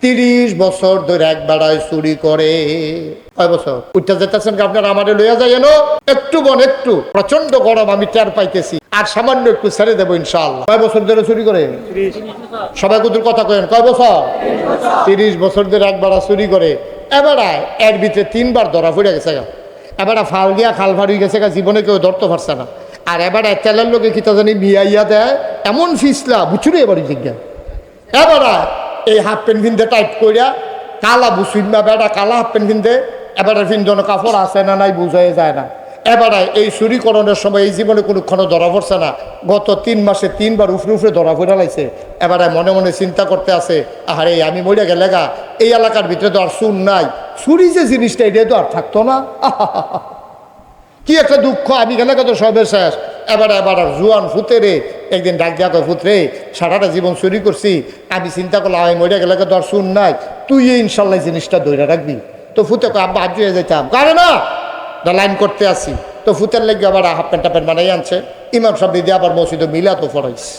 তিরিশ বছর ধরে এক বেড়ায় চুরি করে। কয় বছর? উঠতে যেতেছেন আপনার আমারে লইয়া যায় এনো একটু বন, একটু। প্রচণ্ড গরম, আমি টের পাইতেছি। আর সামান্য একটু ছেড়ে দেবো ইনশাআল্লাহ। কয় বছর ধরে চুরি করে? সবাই কুতুর কথা কেন কয় বছর? তিরিশ বছর ধরে এক বেড়া চুরি করে। এবারায় এর ভিতরে তিনবার ধরা পড়ে গেছে গা। এবারে ফাল গিয়া খাল ফাড়ি গেছে গা, জীবনে কেউ ধরতে পারছে না। আর এবারে তেলের লোকে কি তা জানি মিয়াইয়া দেয়? এমন ফিসলা বুঝুরে এবারই জিজ্ঞাসা। এবারে এই হাফ প্যান্ট কিনতে টাইট করিয়া কালা বুসুন না বেড়া কালা হাফ প্যান্ট কিনতে এবারে ফিন্দন কাপড় আছে না নাই বুঝাই যায় না। এবারে এই চুরিকরণের সময় এই জীবনে কোনোক্ষণ ধরা পড়ছে না। গত তিন মাসে তিনবার উফরে উফরে ধরা পড়ে লাইছে। এবারে মনে মনে চিন্তা করতে আছে আরে আমি মরে গেলে গা, এই এলাকার ভিতরে তো আর চুর নাই। চুরি যে জিনিসটা এটা তো আর থাকতো না। কি একটা দুঃখ, আমি গেলে কত সবের শেষ। এবারে, এবার জুয়ান ফুতে রে একদিন ডাক দিয়া কয় ফুতরে সারাটা জীবন চুরি করছি। আমি চিন্তা করলাম, আমি মরে গেলে আর শুন নাই। তুই ইনশাল্লাহ জিনিসটা ধরে রাখবি। তো ফুতে কয়, আব্বা আজ হয়ে যেতাম কারে না? লাইন করতে আসি তো ফুতের লেগে আবার হাফ প্যান্ট টাপেন বানাই আনছে। ইমাম সাহেব দিয়ে আবার মসজিদে মিলা তো ফরাইছে।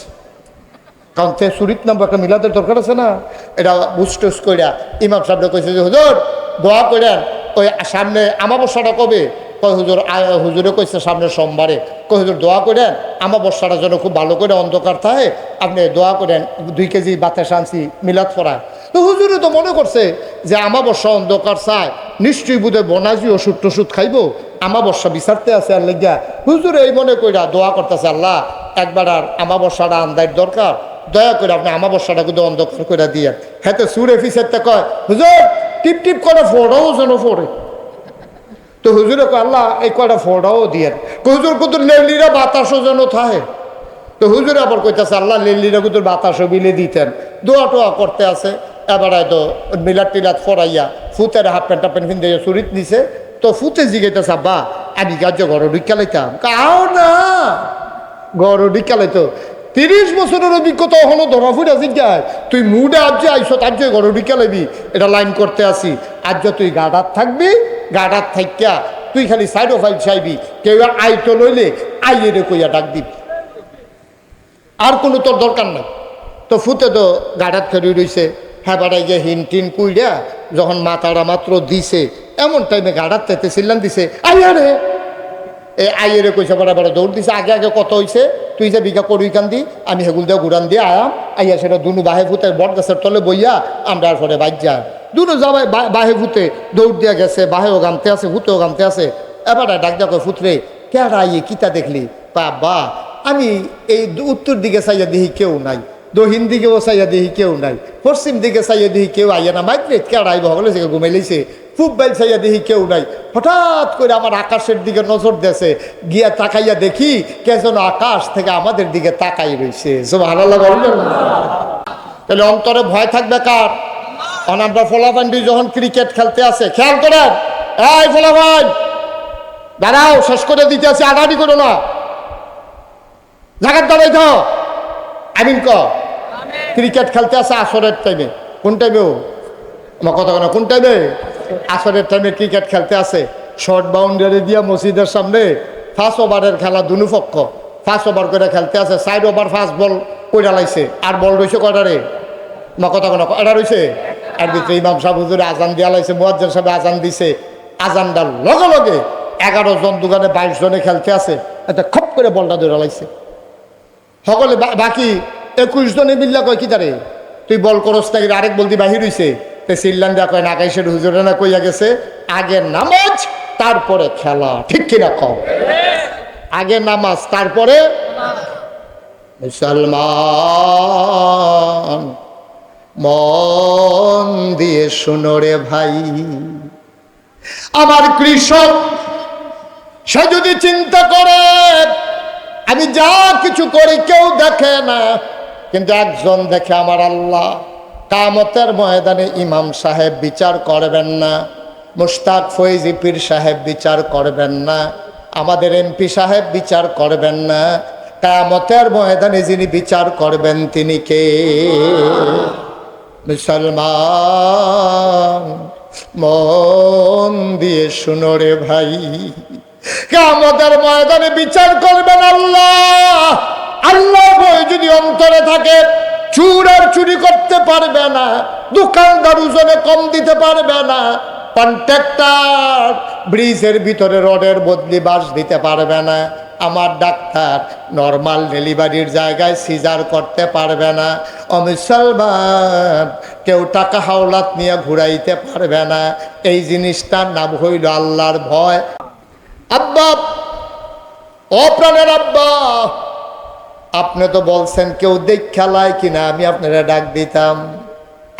কারণ তে সুরিত নাম্বার একটা মিলাদের দরকার আছে না? এটা বুস্টুস কইরা ইমাম সাহেব কইছে যে, হুজুর, দোয়া করেন ওই সামনে আমাবস্যাটা কবে? কয় হুজুর আ- হুজুরে কইছে সামনে সোমবারে। কই হুজুর, দোয়া করেন, আমাবস্যাটা যেন খুব ভালো করে অন্ধকার থাকে। আপনি দোয়া করেন, দুই কেজি বাতাস আনছি, মিলাদ ফরায় তো হুজুরে তো মনে করছে যে আমাবস্যা অন্ধকার চায়, নিশ্চয়ই বুধে বনাজি ওষুধ টষুধ খাইবো। আমাবস্যা বিচারতে আছে আর লেগিয়া। হুজুরে এই মনে কইরা দোয়া করতেছে, আল্লাহ, একবার আর আমাবস্যাটা আন্দার দরকার। দয়া করে আপনি আমাবস্যাটা কিন্তু অন্ধকার করে দিয়ে হ্যাঁ তো সুরে ফিসেরতে কয়, হুজুর, টিপ টিপ করে ফোড়াও যেন ফোড়ে তো হুজুরে আল্লাহ, এই কয়টা ফোটাও দিয়ে হুজুর কিন্তু লেলিরা বাতাসও যেন থাকে। তো হুজুরে আবার কইতেছে, আল্লাহ, লেলিরা কিন্তু বাতাসও বিলে দিতেন। দোয়া টোয়া করতে আছে। এবার তো মিলাদ টিলাত ফরাইয়া ফুতের হাফ প্যান্ট হাফ প্যান্ট কিনতে চুরিত নিছে। তো ফুতে জিগাইতেছে, আব্বা, আমি কার্য ঘর ঢুকা লাইতাম। কাও না ডিকালে তো তিরিশ বছরের অভিজ্ঞতা হলো ধরা ফুটা জিজ্ঞায় তুই মুডে আজ আইস তার যে গড় ডিকালেবি এটা লাইন করতে আসি। আজ তুই গাডার থাকবি গাডার থাইকা, তুই খালি সাইড অফ চাইবি, কেউ আইতো লইলে আইয়েরে কইয়া ডাক দিবি। আর কোনো তোর দরকার নাই। তো ফুতে তো গাডার খেলি রইছে হ্যাঁ বাড়াই গিয়ে হিন টিন কুইডা, যখন মাথাটা মাত্র দিছে, এমন টাইমে গাডার তেতে সিল্লান দিছে, আইয়া রে। এ আইয়েরে কইসা বড় বড়, দৌড় দিছে। আগে আগে কত হইছে? তুই যে বিঘা করুই কান দি আমি হেগুল দিয়ে ঘুরান দিয়ে আয়াম। আইয়া সেটা দুনু বাহে ফুতে বট গাছের তলে বইয়া আমরা আর পরে বাইর যা দুনু যাবাই বাহে ফুতে দৌড় দিয়া গেছে, বাহেও গামতে আছে, ফুতেও গামতে আছে। এবার ডাক ডাক ফুতরে কেডা আইয়ে কিতা দেখলি? বা আমি এই উত্তর দিকে চাইয়া দেখি কেউ নাই। দক্ষিণ দিকেও চাইয়া দেখি কেউ নাই। পশ্চিম দিকে চাইয়া দেখি কেউ আইয়া না। মাইগ্রেট কেডা আইব হলে সে ঘুমাই লইছে খুব বাইল চাইয়া দেখি কেউ নাই। হঠাৎ করে আমার আকাশের দিকে নজর দেছে। গিয়া তাকাইয়া দেখি, কে যেন আকাশ থেকে আমাদের দিকে তাকাই রইছে। সব বললেন তাহলে অন্তরে ভয় থাকবে কার? আমরা ফলাফান্ডি যখন ক্রিকেট খেলতে আসে, খেয়াল করেন? এই ফলাফান দাঁড়াও, শেষ করে দিতে আসি আড়াআড়ি করো না। জাগাত দাঁড়াই থাও আমিন ক ক্রিকেট খেলতে আসে আসরের টাইমে কোন টাইমেও আমার কথা না কোন টাইমে আসরের টাইমে ক্রিকেট খেলতে আসে। শর্ট বাউন্ডারি দিয়া মসজিদের সামনে ফার্স্ট ওভারের খেলা দুনু পক্ষ। ফার্স্ট ওভার করে খেলতে আছে সাইড ওভার ফার্স্ট বল কইরা লাইছে। আর বল রয়েছে কয়টা রে? আমার কথা কোনো এটা রয়েছে এর ভিতরে ইমাম সাহেব আজান দিয়া লাইছে মুয়াজ্জের সাহেব আজান দিছে। আজানটার লগে লগে এগারো জন দোকানে বাইশ জনে খেলতে আছে এটা খপ করে বলটা ধরে লাইছে। সকলে বাকি একুশ জনে মিল্লা কয়, কি তারে? তুই বল করস নাকি? আরেক বলতি, বাহির হইছে। তে সিল্লান দা কয় নাকাইশের হুজুরে না কইয়া গেছে। আগে নামাজ, তারপরে খেলা। ঠিক কিনা কম আগে নামাজ, তারপরে মুসলমান, মন দিয়ে শুনো রে ভাই। আমার কৃষক, সে যদি চিন্তা করে, আমি যা কিছু করি কেউ দেখে না। কিন্তু একজন দেখে আমার আল্লাহ, কামতের ময়দানে ইমাম সাহেব বিচার করবেন না, মুশতাক ফৈজি পীর সাহেব বিচার করবেন না, আমাদের এমপি সাহেব বিচার করবেন না, কামতের ময়দানে যিনি বিচার করবেন তিনি কে? মুসলমান, মন দিয়ে শুনো রে ভাই, কামতের ময়দানে বিচার করবেন আল্লাহ। আল্লাহ ভয় যদি অন্তরে থাকে, চুর আর চুরি করতে পারবে না, দোকানদার ওজনে কম দিতে পারবে না, কন্ট্রাক্টর ব্রিজের ভিতরে রডের বদলি বাস দিতে পারবে না, আমার ডাক্তার নর্মাল ডেলিভারির জায়গায় সিজার করতে পারবে না অমিসলমান কেউ টাকা হাওলাত নিয়ে ঘুরাইতে পারবে না, এই জিনিসটার নাম হইল আল্লাহর ভয়। আব্বা, ও প্রাণের আব্বা আপনি তো বলছেন কেউ দেখ খেলায় কিনা, আমি আপনারা ডাক দিতাম।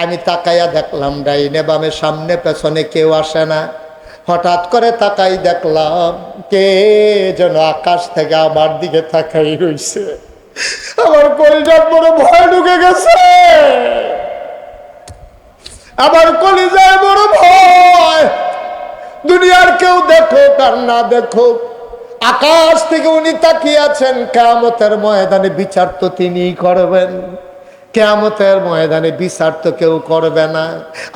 আমি তাকাইয়া দেখলাম ডাইনে বামে, সামনে, পেছনে কেউ আসে না। হঠাৎ করে তাকাই দেখলাম, কে যেন আকাশ থেকে আমার দিকে তাকাই রইছে। আমার কলিজার বড় ভয় ঢুকে গেছে। আমার কলিজায় বড় ভয়। দুনিয়ার কেউ দেখো আর না দেখো আকাশ থেকে উনি তাকিয়ে আছেন, কেয়ামতের ময়দানে বিচার তো তিনিই করবেন। কেয়ামতের ময়দানে বিচার তো কেউ করবে না।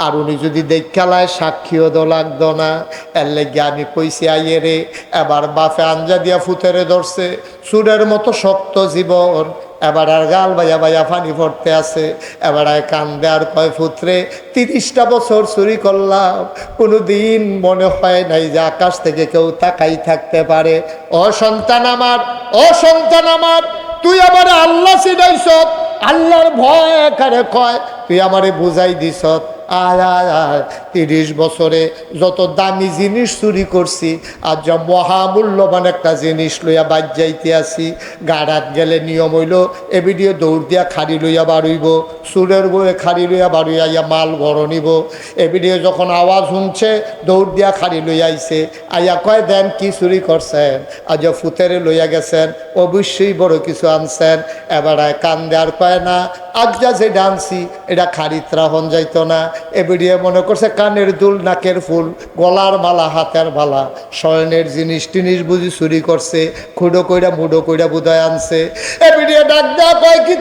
আর উনি যদি দেখালায় সাক্ষীও দো লাগতো না। এর লেগে আমি কইছি, আইয়ে রে, এবার বাফে আঞ্জা দিয়া ফুতেরে ধরছে। সুরের মতো শক্ত জীবন এবার আর গাল বাজা বাজা ফানি পড়তে আছে। এবার আর কান্দে আর কয় ফুত্রে, তিরিশটা বছর চুরি করলাম। কোনো দিন মনে হয় নাই যে আকাশ থেকে কেউ তাকাই থাকতে পারে। অসন্তান সন্তান আমার অসন্তান সন্তান আমার, তুই আমার আল্লাহ চিনাইছ, আল্লাহর ভয় কারে কয়? তুই আমারে বুঝাই দিস আয় আয় আয়, তিরিশ বছরে যত দামি জিনিস চুরি করছি আর যা মহামূল্যবান একটা জিনিস লইয়া বাদ যাইতে আসি, গাড়াত গেলে নিয়ম হইল এবিডিও দৌড় দিয়া খাড়ি লইয়া বাড়ুইব, সুরের বয়ে খাড়ি লইয়া বাড়ুইয়া ইয়া মাল ভর নিব এবিডিও যখন আওয়াজ শুনছে, দৌড় দিয়া খাড়ি লইয়া আইছে, আইয়া কয়, দেন কি চুরি করছেন? আজ ফুতেরে লইয়া গেছেন, অবশ্যই বড় কিছু আনছেন, এবার কান দেওয়ার কয় না আজ যা যে ডান্সি এটা খারিত্রা হন যাইতো না এবিডিয়ে মনে করছে কানের দুল, নাকের ফুল, গলার মালা, হাতের মালা, স্বর্ণের জিনিস, টিনিস বুঝি চুরি করছে, খুঁড়ো কইরা মুডো কইরা বুধায় আনছে। এবিডিয়ে ডাক দেওয়া কয় কি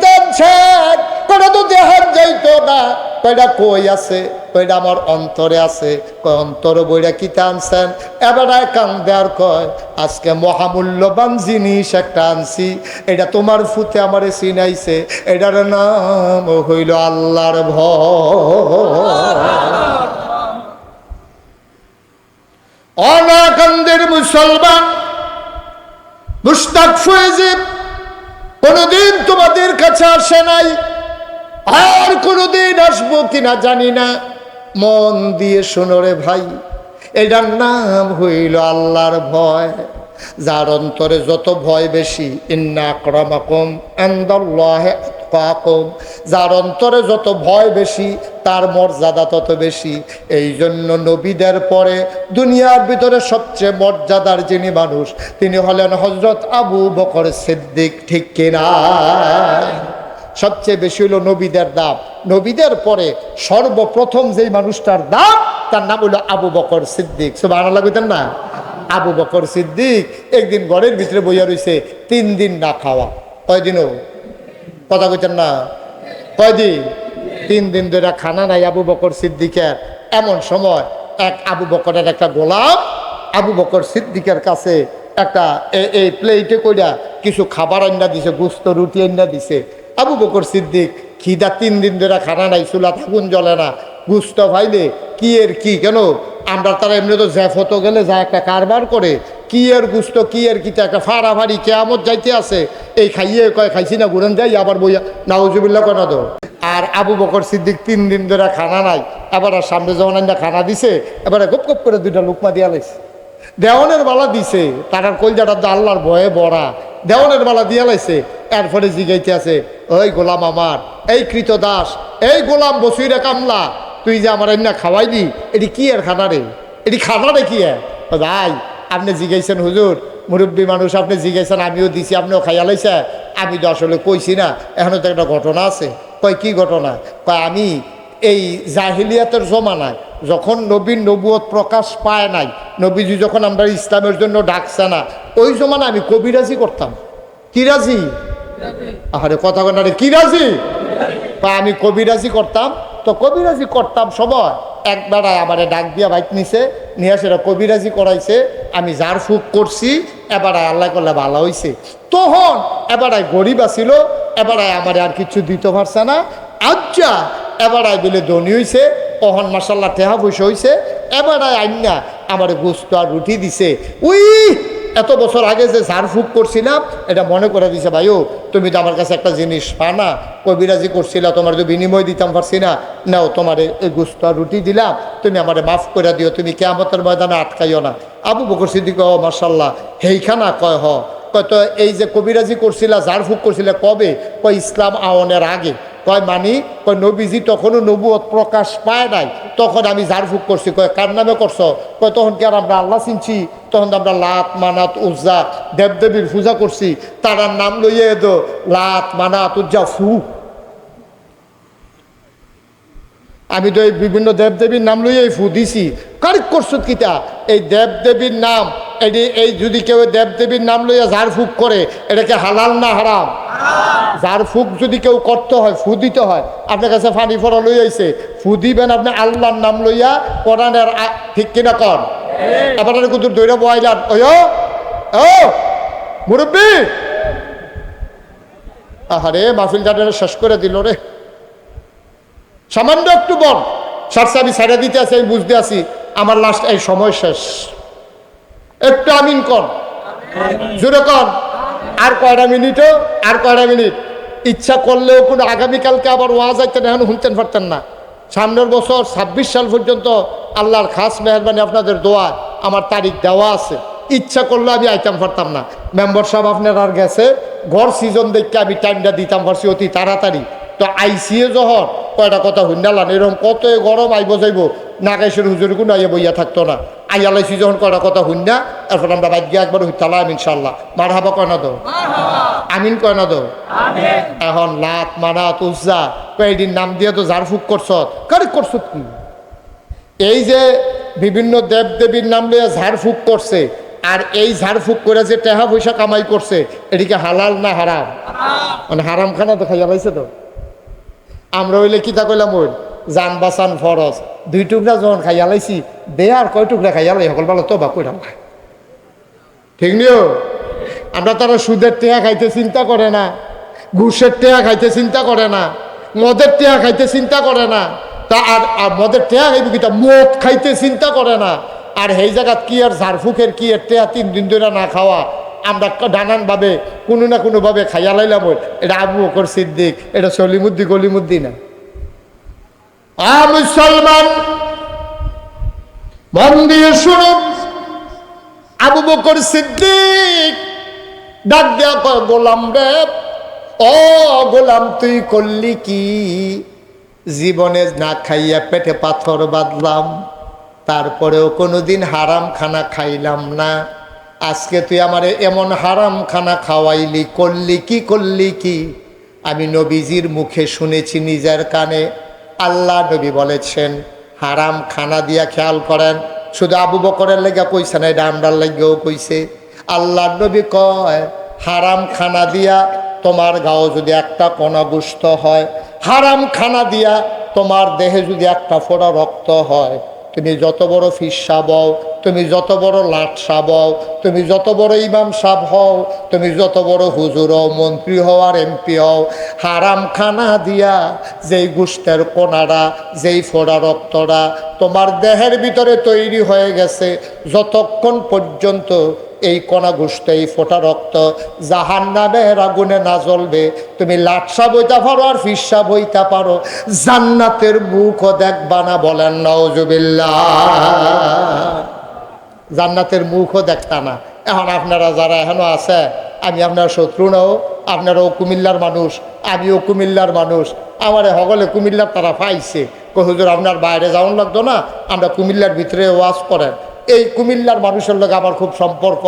কোনো তো দেহাত যাইতো না। কয়টা কই আছে? কয়টা আমার অন্তরে আছে। কয় অন্তর বইরা কি আনছেন? এবার কান দেওয়ার কয়, আজকে মহামূল্যবান জিনিস একটা আনছি। এটা তোমার ফুতে আমারে চিনাইছে। এটার নাম হইল আল্লাহর ভয়। অনাকান্দের মুসলমান মুস্তাক ফয়েজিব কোনোদিন তোমাদের কাছে আসে নাই। আর কোনোদিন আসব কিনা জানি না। মন দিয়ে শোনো রে ভাই, এটার নাম হইল আল্লাহর ভয়। যার অন্তরে যত ভয় বেশি, ইন্না ক্রমাকম আন্দাল্লাহে আতকাকুম। যার অন্তরে যত ভয় বেশি, তার মর্যাদা তত বেশি। এই জন্য নবীদের পরে দুনিয়ার ভিতরে সবচেয়ে মর্যাদার যিনি মানুষ, তিনি হলেন হজরত আবু বকর সিদ্দিক, ঠিক কিনা? সবচেয়ে বেশি হলো নবীদের দাম নবীদের পরে সর্বপ্রথম যেই মানুষটার দাম তার নাম হলো আবু বকর সিদ্দিক। সব আনা না? আবু বকর সিদ্দিক একদিন ঘরের ভিতরে বইয়া রয়েছে তিন দিন না খাওয়া। কয়দিনও? কথা কইতেন না? কয়দিন? তিন দিন ধরে খানা নাই আবু বকর সিদ্দিকের। এমন সময় এক আবু বকরের একটা গোলাপ আবু বকর সিদ্দিকের কাছে একটা এই প্লেটে কইরা কিছু খাবার আন্ডা দিছে, গুস্ত, রুটি আন্ডা দিছে। আবু বকর সিদ্দিক, খিদা তিন দিন ধরে খানা নাই, চুলা থাকুন জ্বলে না। গুস্ত ভাইলে কি এর কি কেন? আমরা তারা এমনি তো জ্যাফত গেলে যা একটা কারবার করে। কি এর গুস্ত, কি এর কি একটা ফাড়াফাড়ি কেয়ামত যাইতে আছে। এই খাইয়ে কয় খাইছি না, ঘুরেন যাই, আবার বইয়া নাউজুবিল্লা কেন তো। আর আবু বকর সিদ্দিক তিন দিন ধরে খানা নাই এবার আর সামনে যখন আইনা খানা দিছে, এবারে গপ গপ করে দুইটা লুকমা দিয়া লাইছে। দেওয়ানের বালা দিছে, তার কলজাটা আল্লাহর ভয়ে বড়া দেওয়ানের বালা দিয়া লাইছে, এরপরে জিগাইতে আছে ওই গোলাম আমার, এই কৃত দাস, এই গোলাম বসুইরা কামলা, তুই যে আমার এমনা খাওয়াইলি, এটি কি আর খানা রে? এটি খানা রে কি ভাই, আপনি জিগাইছেন হুজুর, মুরব্বী মানুষ আপনি জিগাইছেন আমিও দিছি, আপনিও খাইয়া লাইছে। আমি তো আসলে কইছি না, এখনও তো একটা ঘটনা আছে। কয়, কি ঘটনা? কয়, আমি এই জাহিলিয়াতের জমানায় যখন নবীন নবুয়ত প্রকাশ পায় নাই, নবীজি যখন আমরা ইসলামের জন্য ডাকছে না, ওই জমানায় আমি কবিরাজি করতাম। কি রাজি? আরে কথা কথা কি রাজি? বা আমি কবিরাজি করতাম। তো কবিরাজি করতাম সময়। একবেলায় আমার ডাক দিয়া বাইক নিছে, নিয়ে সেটা কবিরাজি করাইছে। আমি যার সুখ করছি এবারে আল্লাহ করলে ভালো হইছে। তখন এবারে গরিব আছিল এবারে আমার আর কিছু দিতে পারছে না। আচ্ছা এবারে বলে ধনী হইছে, অহন মাসাল্লাহ টেহা পয়সা হইছে। এবারে আইনা আমার গোস্ত আর রুটি দিছে। উই এত বছর আগে যে ঝাড় ফুক করছিলাম, এটা মনে করে দিছে ভাইও তুমি তো আমার কাছে একটা জিনিস পা না কবিরাজি করছিলা, তোমার তো বিনিময় দিতাম পারছি না। নাও, তোমার এই গুস্ত রুটি দিলাম। তুমি আমারে মাফ করে দিও, তুমি কেমতের ময়দানে আটকাইও না। আবু বকর সিদ্দিক, ও মার্শাল্লাহ হেইখানা কয় হ? তো এই যে কবিরাজি করছিলা, ঝাড় ফুক করছিলে কবে? কয়, ইসলাম আওয়ানের আগে। কয়, মানি? কয়, নবীজি তখনও নবুয়ত প্রকাশ পায় নাই। তখন আমি ঝাড়ফুক করছি। কয়, কার নামে করছ? কয়, তখন কি আর আমরা আল্লাহ চিনছি? তখন আমরা লাত, মানাত, উজ্জা, দেবদেবীর পূজা করছি, তারার নাম লইয়ে দো লাত, মানাত, উজ্জা, ফু। আমি তো এই বিভিন্ন দেবদেবীর নাম লইয়ে ফু দিছি। কারেক্ট করছ কিতা? এই দেবদেবীর নাম এটি এই যদি কেউ দেবদেবীর নাম লইয়া ঝাড়ফুক করে, এটাকে হালাল না হারাম? যার ফুক যদি কেউ করতে হয়, ফু দিতে হয়, আপনার কাছে ফানি ফরা লই আইছে। ফু দিবেন আপনি আল্লাহর নাম লইয়া, কোরআনের ঠিক কিনা কর আপনার কিন্তু দৈরা বয়াইলাম ওই ও মুরব্বী। আহারে মাহফিল জানের শেষ করে দিল রে। সামান্য একটু বল। সারসা আমি ছেড়ে দিতে আছি আমি বুঝতে আছি। আমার লাস্ট এই সময় শেষ। একটু আমিন কর। জোরে কর। আর কয়টা মিনিটও আর কয়টা মিনিট? ইচ্ছা করলেও কোনো আগামীকালকে আবার ওয়াজ আইতেন এখন শুনতেন পারতেন না। সামনের বছর ছাব্বিশ সাল পর্যন্ত আল্লাহর খাস মেহরবানি আপনাদের দোয়া আমার তারিখ দেওয়া আছে। ইচ্ছা করলে আমি আইতাম পারতাম না। মেম্বার সাহেব আপনার আর গেছে। ঘর সিজন দেখতে আমি টাইমটা দিতাম পারছি অতি তাড়াতাড়ি। তো আইসিএ যখন কয়টা কথা হুন্ডালান এরকম কত গরম আইব যাইব নাগাইশের হুজুর কোনো আইয়া বইয়া থাকতো না। আইয়ালাইছি যখন কয়টা কথা হুন্ডা এরপর আমরা বাদ গিয়ে একবার হুইতালাম ইনশাল্লাহ মার হাবা কয় না দো আমিন কয় না দো এখন লাত মানাত উজ্জা কয়েকদিন নাম দিয়ে তো ঝাড়ফুক করছ। কারে করছ কি এই যে বিভিন্ন দেব দেবীর নাম লইয়া ঝাড়ফুক করছে, আর এই ঝাড়ফুক করে যে টেহা পয়সা কামাই করছে, এটিকে হালাল না হারাম? মানে হারাম খানা তো খাইয়া লাইছে তো। আমরা হইলে কিতা কইলাম ওই যান বাসান ফরজ। দুই টুকরা যখন খাইয়া লাইছি, দে আর কয় টুকরা খাইয়া লাই, সকল বেলা তো বা ঠিক নিও আমরা তারা সুদের টেহা খাইতে চিন্তা করে না, ঘুষের টেহা খাইতে চিন্তা করে না, মদের টেহা খাইতে চিন্তা করে না। তা আর মদের টেহা খাইব কিতা মদ খাইতে চিন্তা করে না। আর সেই জায়গাত কি আর ঝাড়ফুকের কি আর টেহা তিন দিন ধরে না খাওয়া? আমরা নানান ভাবে কোনো না কোনোভাবে খাইয়া লাইলাম এটা আবু বকর সিদ্দিক, এটা সলিমুদ্দি গলিমুদ্দি না। মুসলমান, মন দিয়ে শুনুন। আবু বকর সিদ্দিক, ডাক দেয়া গোলাম রে, ও গোলাম তুই করলি কি? জীবনে না খাইয়া পেটে পাথর বাঁধলাম, তারপরেও কোনোদিন হারাম খানা খাইলাম না। আজকে তুই আমারে এমন হারাম খানা খাওয়াইলি, করলি কি করলি কি? আমি নবীজির মুখে শুনেছি নিজের কানে। আল্লাহ নবী বলেছেন হারাম খানা দিয়া খেয়াল করেন, শুধু আবু বকরের লেগে কইছে না, এটা আমরার লেগেও কইছে। আল্লাহ নবী কয় হারাম খানা দিয়া তোমার গাও যদি একটা কণা গুস্ত হয় হারাম খানা দিয়া তোমার দেহে যদি একটা ফোড়া রক্ত হয়, তুমি যত বড় ফিসা বও তুমি যত বড় লাটসা বও তুমি যত বড় ইমাম সাহ হও, তুমি যত বড় হুজুর হও, মন্ত্রী হও আর এমপি হও হারাম খানা দিয়া যেই গুষ্টের কোনারা, যেই ফোড়া রক্তরা তোমার দেহের ভিতরে তৈরি হয়ে গেছে, যতক্ষণ পর্যন্ত এই কণা ঘুষতে এই ফোটা রক্ত জাহান নামের আগুনে না জ্বলবে। তুমি লাটসা বইতে পারো আর ফিসা বইতে পারো। জান্নাতের মুখও দেখবা না বলেন নওজুবিল্লাহ জান্নাতের মুখও দেখতা না। এখন আপনারা যারা এখনও আছে, আমি আপনার শত্রু নাও আপনারাও কুমিল্লার মানুষ, আমিও কুমিল্লার মানুষ। আমার সকলে কুমিল্লার তারা পাইছে। কই হুজুর, আপনার বাইরে যাওয়ান লাগতো না? আমরা কুমিল্লার ভিতরে ওয়াজ করেন। এই কুমিল্লার মানুষের লোক আমার খুব সম্পর্ক।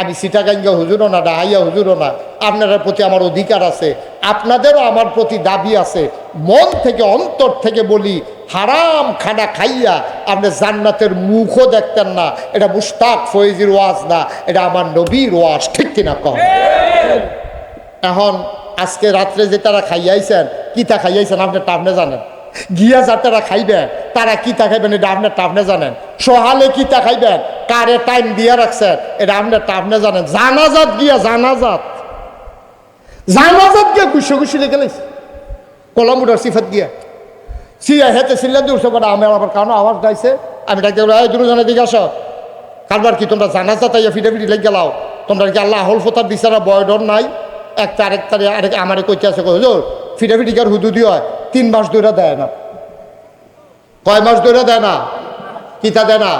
আমি সিটাগাঙ্গা হুজুরও না, ডাহাইয়া হুজুরও না। আপনাদের প্রতি আমার অধিকার আছে। আপনাদেরও আমার প্রতি দাবি আছে। মন থেকে, অন্তর থেকে বলি, হারাম খানা খাইয়া আপনি জান্নাতের মুখও দেখতেন না। এটা মুস্তাক ফয়েজির ওয়াজ না। এটা আমার নবীর ওয়াজ, ঠিক কিনা কম এখন আজকে রাত্রে যে তারা খাইয়াইছেন কিতা খাইয়াইছেন আপনার টাপনে জানেন? গিয়া যা তারা খাইবেন তারা কিতা খাইবেন এটা আপনার টাপনে জানেন। সহালে কিতা খাইবেন কারে টাইম দিয়া রাখছেন এটা আপনার টাপনে জানেন। জানাজাত গিয়া জানাজাত। জানাজাত গিয়ে গুছো গুছি লেগে লাইছে। কলম উঠার সিফাত দিয়া সিয়া হেতে সিল্লান দিয়ে উঠছে আমি আমার কানো আওয়াজ গাইছে, আমি ডাকতে বলে, এই দুজনের দিকে আসো। কারবার কি, তোমরা জানাজা তাইয়া ফিটাফিটি লেগে গেলাও। তোমরা কি আল্লাহ হল ফোতার বিচারা বয় ডর নাই? একটা আরেক তারে আরেক আমারে কইতে আছে হুজুর, ফিটাফিটি কার হুদুদি হয়? তিন মাস ধরে দেয় না। কয় মাস ধরে দেয় না? কিতা দেয় না?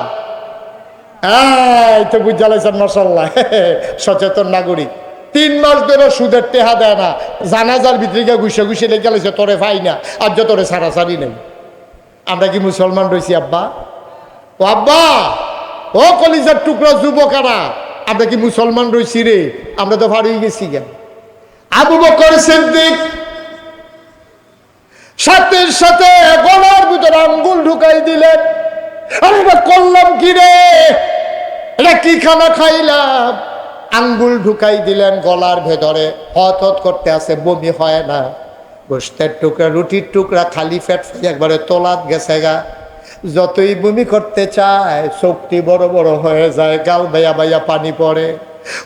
এই তো বুঝালাইছেন মশাল্লাহ সচেতন নাগরিক। তিন মাস ধরে সুদের টেহা দেয় না। জানাজার ভিতরে ঘুষে ঘুষে লেগে গেলেছে, তোরে পাই না, আর যে তোরে সারাসারি নেই। আমরা কি মুসলমান রয়েছি আব্বা? ও আব্বা! ও কলিজার টুকরা যুবকারা, আমরা কি মুসলমান রয়েছি রে? আমরা তো ভারী গেছি কেন আবু বকর সিদ্দিক সাথে সাথে গলার ভিতরে আঙ্গুল ঢুকাই দিলেন। আরে এটা করলাম কি রে? এটা কি খানা খাইলাম? আঙ্গুল ঢুকাই দিলেন গলার ভেতরে। হত হত করতে আছে, বমি হয় না। গোস্তের টুকরা, রুটির টুকরা, খালি ফ্যাট একবারে তোলাত গেছে গা। যতই বমি করতে চায় শক্তি বড় বড় হয়ে যায়, গাল বাইয়া বাইয়া পানি পড়ে।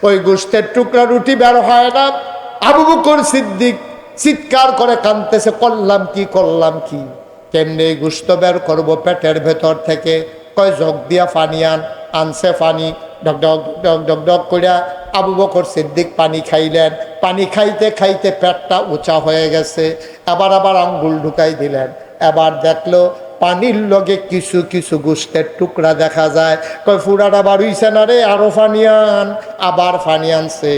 ওই গোস্তের টুকরা, রুটি বের হয় না। আবু বকর সিদ্দিক চিৎকার করে কানতেছে, করলাম কি করলাম কি? কেমনে গুস্ত বের করব পেটের ভেতর থেকে? কয়, জগ দিয়া পানি আন, আনছে পানি। ডক ডক ডক ডক করিয়া আবু বকর সিদ্দিক পানি খাইলেন। পানি খাইতে খাইতে পেটটা উঁচা হয়ে গেছে। আবার আবার আঙ্গুল ঢুকাই দিলেন। এবার দেখল পানির লগে কিছু কিছু গুস্তের টুকরা দেখা যায়। কয়, ফুরাটা বাড়ুইছে না রে, আরও ফানিয়ান আবার ফানি আনছে।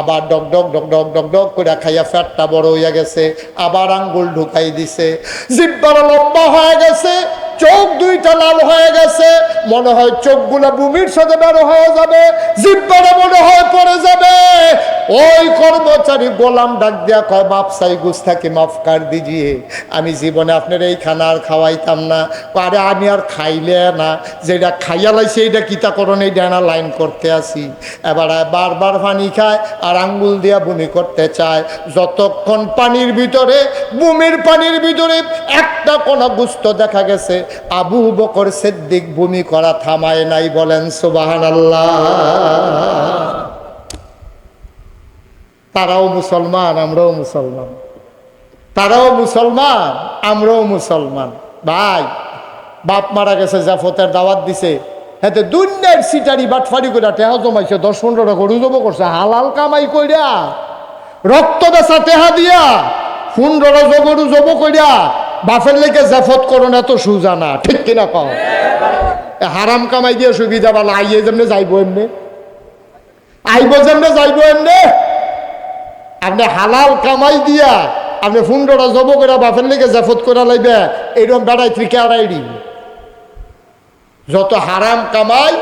আবার ডক ডক ডক ডক ডক ডক করে খাইয়া ফ্যাটটা বড় হইয়া গেছে। আবার আঙ্গুল ঢুকাই দিছে। জিব্বার লম্বা হয়ে গেছে, চোখ দুইটা লাল হয়ে গেছে। মনে হয় চোখগুলো বুমির সাথে বেরো হয়ে যাবে। জিব্বারে মনে হয় পড়ে যাবে। ওই কর্মচারী গোলাম ডাক দিয়া কয় বাপ সাই গুস্তাকে মাফ কার দিজিয়ে আমি জীবনে আপনার এই খানা আর খাওয়াইতাম না। আরে আমি আর খাইলে না। যেটা খাইয়া লাইছে, এইটা কিতা করণ এই ডানা লাইন করতে আসি। এবার বারবার পানি খায় আর আঙ্গুল দিয়া বমি করতে চায়। যতক্ষণ পানির ভিতরে, বমির পানির ভিতরে একটা কোনো গুস্ত দেখা গেছে, আবু বকর সিদ্দিক বমি করা থামায় নাই বলেন সুবাহান তারাও মুসলমান, আমরাও মুসলমান। তারাও মুসলমান, আমরাও মুসলমান। ভাই, বাপ মারা গেছে, জাফতের দাওয়াত দিছে। হ্যাঁ দুনিয়ার সিটারি বাটফারি করে টেহা জমাইছে, দশ পনেরো টাকা রুজব করছে, হালাল কামাই কইরা। রক্ত বেচা টেহা দিয়া পনেরো জব কইরা, বাপের লেগে জাফত করুন এত সুজা না, ঠিক কিনা এ হারাম কামাই দিয়ে সুবিধা বালা, আইয়ে যেমনে যাইব এমনি। আইব যেমনে যাইব এমনি। আপনি হালাল কামাই দিয়া আপনি ফুন্ডটা জব করে বাপের লেগে জাফত করে লাইবে, এইরকম বেড়াই ত্রিকে আড়াইডি যত হারাম কামাই,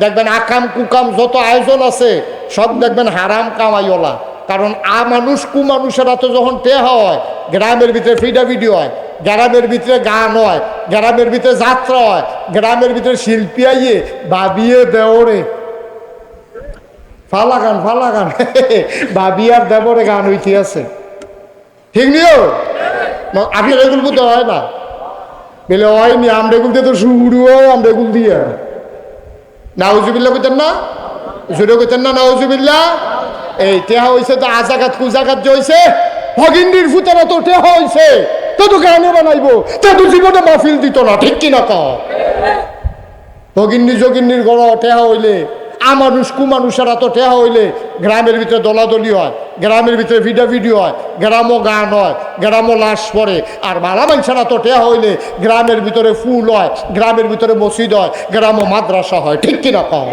দেখবেন আকাম কুকাম যত আয়োজন আছে, সব দেখবেন হারাম কামাইওলা কারণ আ মানুষ, কু মানুষেরা তো যখন টে হয়, গ্রামের ভিতরে ফিডা ফিডাফিডি হয়, গ্রামের ভিতরে গান হয়, গ্রামের ভিতরে যাত্রা হয়, গ্রামের ভিতরে শিল্পী আইয়ে বাবিয়ে দেওরে। ফালা গান ফালা গান। ভাবি আর দেবরে গান হইতে আছে। ঠিক নিও? আপনার এগুলো তো হয় না। বলে হয়নি আমরা এগুলো দিয়ে তো শুরু হয় আমরা এগুলো দিয়ে। নাউজুবিল্লা কইতেন না? জুড়ে কইতেন না নাউজুবিল্লা এই, টেহা হয়েছে তো আজাগাত, কুজাগাত যে হয়েছে ভগিন্দির ফুতেরা তো টেহা হয়েছে তো তো গানে বানাইবো। তা তো জীবনে মাহফিল দিত না, ঠিক কিনা ক ভগিন্নি যোগিন্নির গড় টেহা হইলে আমানুষ, কুমানুষেরা তো টেহা হইলে গ্রামের ভিতরে দলাদলি হয়, গ্রামের ভিতরে ভিডিও হয়, গ্রামও গান হয়, গ্রামও লাশ পড়ে। আর মালা মানুষেরা তো টেহা হইলে গ্রামের ভিতরে ফুল হয়, গ্রামের ভিতরে মসজিদ হয়, গ্রামও মাদ্রাসা হয়। ঠিক কিনা কহ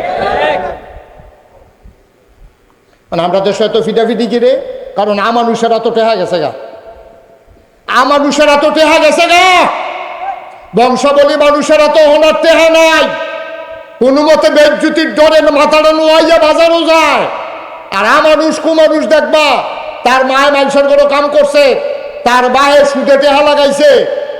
মানে আমরা দেশে এত ফিডাফিডি কিরে কারণ আমানুষেরা তো টেহা গেছে গা। আমানুষেরা তো টেহা গেছে গা। বংশাবলী মানুষেরা তো ওনার টেহা নাই। কোনো মতে বেদজ্যোতির ডরে মাথাটা নোয়াইয়া বাজারও যায়। আর মানুষ, কু মানুষ দেখবা, তার মায় মানুষের কোনো কাম করছে, তার বাহে সুদে টেহা লাগাইছে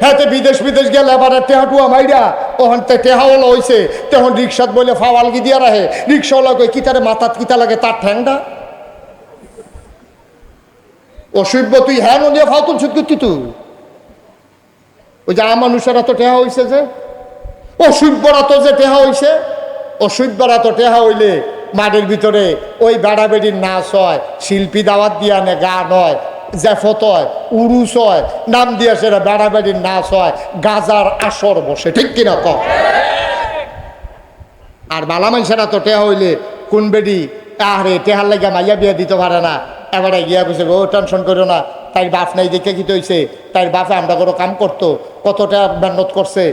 হ্যাঁ বিদেশ বিদেশ গেলে এবার টেহা টুয়া মাইরা ওখান তে টেহাওয়ালা হয়েছে তখন রিক্সাত বলে ফাওয়ালগি দিয়া রাহে রিক্সাওয়ালা কই কিতারে মাথাত কিতা লাগে, তার ঠ্যাংটা অসভ্য, তুই হ্যাঁ নিয়ে ফাও তুলছিস কি তুই ওই যে মানুষেরা তো টেহা হয়েছে যে অসভ্যরা তো যে টেহা হইছে অসভ্যরা তো টেহা হইলে মাঠের ভিতরে ওই বেড়াবেড়ির নাচ হয়, শিল্পী দাওয়াত দিয়া নে গান হয় জ্যাফত হয়, উরুস হয়, নাম দিয়ে সেটা বেড়াবেড়ির নাচ হয়, গাজার আসর বসে, ঠিক কিনা কম আর বালা মানুষেরা তো টেহা হইলে কোন বেডি আরে টেহার লাগে মাইয়া বিয়া দিতে পারে না। এবারে গিয়া বুঝে ও টেনশন করো না তাই বাপ নাই দেখে কি হইছে তাই বাপে আমরা কোনো কাম করতো কতটা মেহনত করছে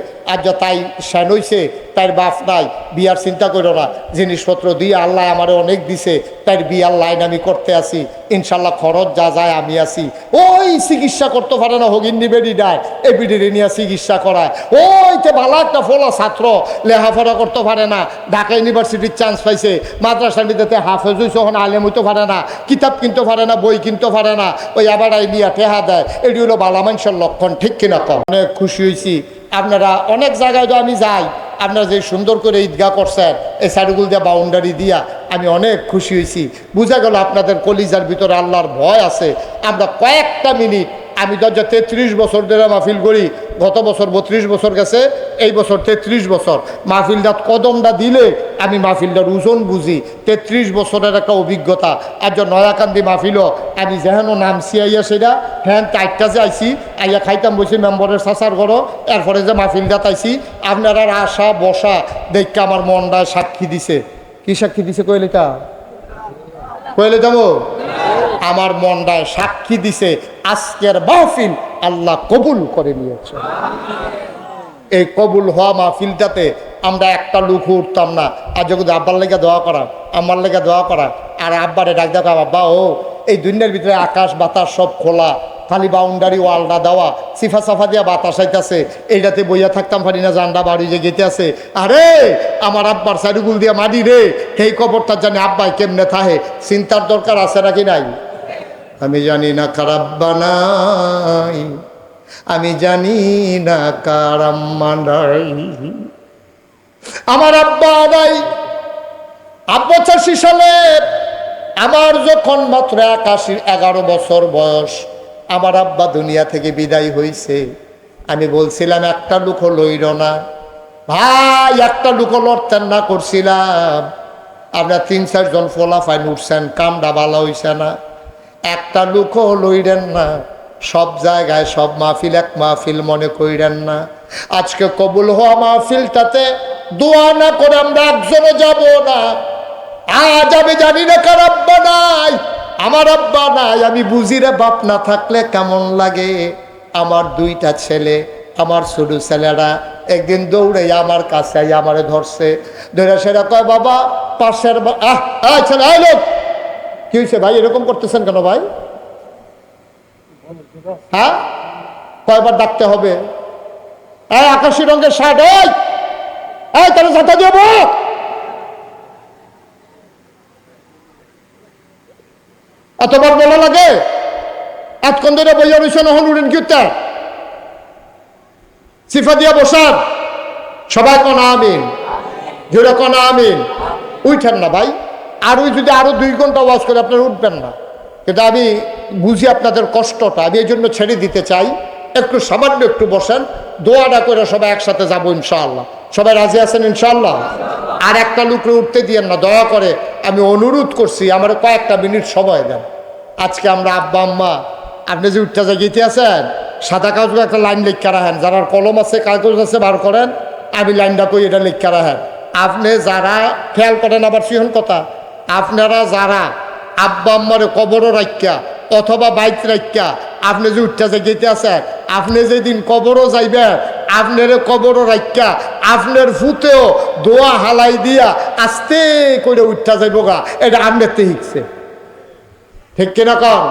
যা তাই শ্যান হইছে তাই বাপ নাই, বিয়ার চিন্তা করো না। জিনিসপত্র দিয়ে আল্লাহ আমার অনেক দিছে তাই বিয়ার লাইন আমি করতে আসি ইনশাল্লাহ খরচ যা যায় আমি আসি ওই চিকিৎসা করতে পারে না হগিন্নি বেডি ডায় এ বিডিরে নিয়ে চিকিৎসা করায়। ওইতে ভালো একটা ফলা ছাত্র, লেখাপড়া করতে পারে না, ঢাকা ইউনিভার্সিটির চান্স পাইছে। মাদ্রাসার হাফেজ হইছে ওখানে আলেম হইতে পারে না, কিতাব কিনতে পারে না, বই কিনতে পারে না, ওই আবার নিয়ে টেহা দেয়। এটি হলো বালা মানুষের লক্ষণ, ঠিক কিনা কম অনেক খুশি হয়েছি আপনারা অনেক জায়গায় তো আমি যাই। আপনারা যে সুন্দর করে ঈদগাহ করছেন, এই সাইডগুল দিয়া বাউন্ডারি দিয়া আমি অনেক খুশি হয়েছি। বুঝা গেল আপনাদের কলিজার ভিতরে আল্লাহর ভয় আছে। আমরা কয়েকটা মিনিট আমি তো তেত্রিশ বছর ধরে মাহফিল করি, গত বছর বত্রিশ বছর গেছে, এই বছর তেত্রিশ বছর। মাহফিলটা কদমটা দিলে আমি মাহফিলটার ওজন বুঝি। তেত্রিশ বছরের একটা অভিজ্ঞতা। আর যে নয়াকান্দি মাহফিলও আমি যেহেন নাম সিয়াইয়া সেটা হ্যাঁ চারটা যে আইসি আইয়া খাইতাম বসি মেম্বরের সাসার ঘরও এরপরে যে মাহফিলটা তাইছি, আপনারা আশা বসা দেখতে আমার মনটা সাক্ষী দিছে। কি সাক্ষী দিছে কইলিটা কইলে যাব আমার মনটায় সাক্ষী দিছে। আজকের মাহফিল আল্লাহ কবুল করে নিয়েছে। এই কবুল হওয়া মাহফিলটাতে আমরা একটা লুক উঠতাম না। আর যখন আব্বার লেগে দোয়া করা আমার লেগে দোয়া করা, আর আব্বারে ডাক দেখা আব্বা, ও, এই দুনিয়ার ভিতরে আকাশ, বাতাস সব খোলা। খালি বাউন্ডারি ওয়ালটা দেওয়া, সিফা সাফা দিয়া বাতাস আইতাছে। এইটাতে বইয়া থাকতাম, পারি না জান্ডা বাড়ি যে গেতে আছে। আরে, আমার আব্বার সাইডুগুল দিয়া মারি রে। সেই কবরটা জানি আব্বাই কেমনে থাহে। চিন্তার দরকার আছে নাকি নাই? আমি জানি না খারাপ বানাই আমি জানি না কার নাই। আমার আব্বা নাই চাষি সালে আমার যখন মাত্র একাশি এগারো বছর বয়স, আমার আব্বা দুনিয়া থেকে বিদায় হয়েছে আমি বলছিলাম, একটা লুকো লইল না। ভাই, একটা লুকো লড়তেন না, করছিলাম। আপনার তিন চারজন ফোলা ফাইন উঠছেন, কামটা ভালো হইছে না। একটা লুকও লইরেন না। সব জায়গায় সব মাহফিল এক মাহফিল মনে কইরেন না। আজকে কবুল হওয়া মাহফিলটাতে দোয়া না করে আমরা একজনও যাব না। আজ আমি জানি না কার আব্বা নাই, আমার আব্বা নাই। আমি বুঝি রে বাপ না থাকলে কেমন লাগে? আমার দুইটা ছেলে, আমার ছোট ছেলেরা একদিন দৌড়ে আমার কাছে আমারে ধরছে। ধরে সেটা কয়, বাবা, পাশের আহ লোক। কি হয়েছে ভাই? এরকম করতেছেন কেন ভাই? হ্যাঁ? কয়বার ডাকতে হবে? এই আকাশি রঙের শার্ট এই! এই, তাহলে ছাতা দিয়ে বল। এতবার বলা লাগে? এতক্ষণ ধরে বইয়া রয়েছে নহন উড়েন কি উত্তর সিফা দিয়া বসান সবাই কনা আমিন? জোরে কনা আমিন? উঠেন না ভাই। আর ওই যদি আরও দুই ঘণ্টা ওয়াজ করে, আপনারা উঠবেন না। কিন্তু আমি বুঝি আপনাদের কষ্টটা, আমি এই জন্য ছেড়ে দিতে চাই। একটু সামান্য একটু বসেন, দোয়াটা করে সবাই একসাথে যাব ইনশাআল্লাহ। সবাই রাজি আছেন ইনশাআল্লাহ? আর একটা লুকরে উঠতে দিয়েন না, দয়া করে। আমি অনুরোধ করছি, আমার কয়েকটা মিনিট সময় দেন। আজকে আমরা আব্বা, আম্মা, আপনি যে উঠতে জাগিতে আছেন? সাদা কাগজ একটা লাইন লিখা রাখেন। যারা কলম আছে, কাগজ আছে, বার করেন। আমি লাইনটা কই, এটা লিখা রাখেন। আপনি যারা খেয়াল করেন, আবার সিহন কথা। আপনারা যারা আব্বা আম্মারে কবরও রাখিয়া অথবা বাইক রাখিয়া আপনি যে উঠতে কেইটা আছে আপনি যেদিন কবরও যাইবে, আপনার কবরও রাখিয়া আপনার ফুতেও দোয়া হালাই দিয়া আস্তে করে উঠতে যাইব গা এটা আপনার তে শিখছে। ঠিক কিনা কম